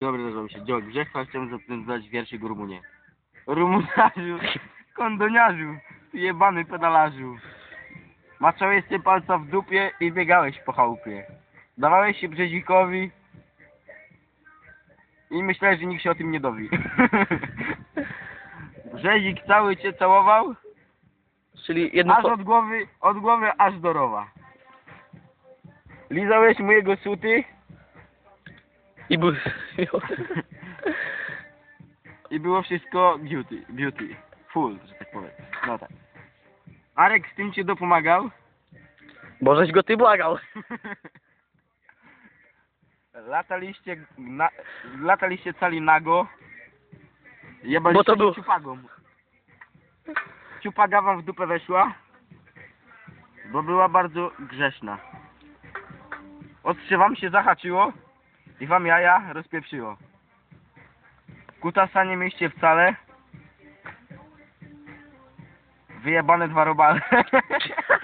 Dobry, nazywam się Dziok Brzechwa, chciałem zaprezentować wierszyk o Rumunie. Rumunarzu, kondoniarzu, jebany pedalarzu. Maczałeś ty palca w dupie i biegałeś po chałupie. Dawałeś się Brzezikowi i myślałeś, że nikt się o tym nie dowie. Brzezik cały cię całował, Czyli jedno aż od głowy, od głowy aż do rowa. Lizałeś mu jego suty I był... I było wszystko beauty, beauty, full, że tak powiem. No tak. Arek z tym ci dopomagał. Bożeś go ty błagał. Lataliście, na, lataliście cali nago. Jebaliście Bo to był- ciupagą. Ciupaga wam w dupę weszła. Bo była bardzo grzeszna. Ostrze wam się zahaczyło i wam jaja rozpieprzyło. Kutasa nie mieście wcale. Wyjebane dwa robale.